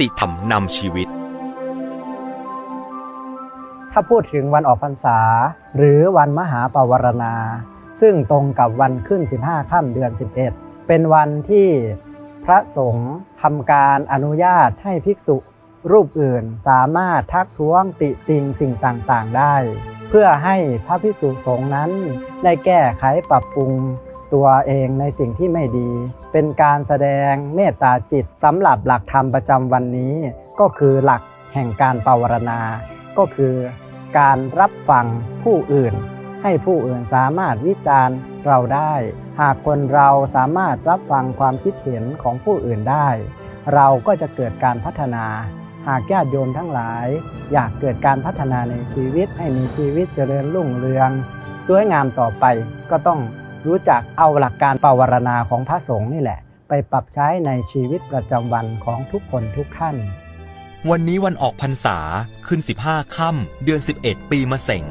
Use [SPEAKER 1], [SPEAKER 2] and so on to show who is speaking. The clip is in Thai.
[SPEAKER 1] ติธรรมนำชีวิต
[SPEAKER 2] ถ้าพูดถึงวันออกพรรษา หรือวันมหาปวารณา ซึ่งตรงกับวันขึ้น 15ค่ำเดือน 11 เป็นวันที่พระสงฆ์ทำการอนุญาตให้ภิกษุรูปอื่นสามารถทักท้วงติติงสิ่งต่างๆได้ เพื่อให้พระภิกษุสงฆ์นั้นได้แก้ไขปรับปรุง ตัวเองในสิ่งที่ไม่ดี เป็นการแสดงเมตตาจิตสำหรับหลักธรรมประจำวันนี้ ก็คือหลักแห่งการปวารณาก็คือการรับฟังผู้อื่น ให้ผู้อื่นสามารถวิจารณ์เราได้ หากคนเราสามารถรับฟังความคิดเห็นของผู้อื่นได้ เราก็จะเกิดการพัฒนา หากญาติโยมทั้งหลาย อยากเกิดการพัฒนาในชีวิตให้มีชีวิตเจริญรุ่งเรืองสวยงามต่อไปก็ต้อง รู้จักเอาหลักการปวารณาของพระสงฆ์นี่แหละ ไปปรับใช้ในชีวิตประจำวันของทุกคนทุกท่าน
[SPEAKER 1] วันนี้วันออกพรรษาขึ้น 15 ค่ำเดือน 11 ปีมะเสง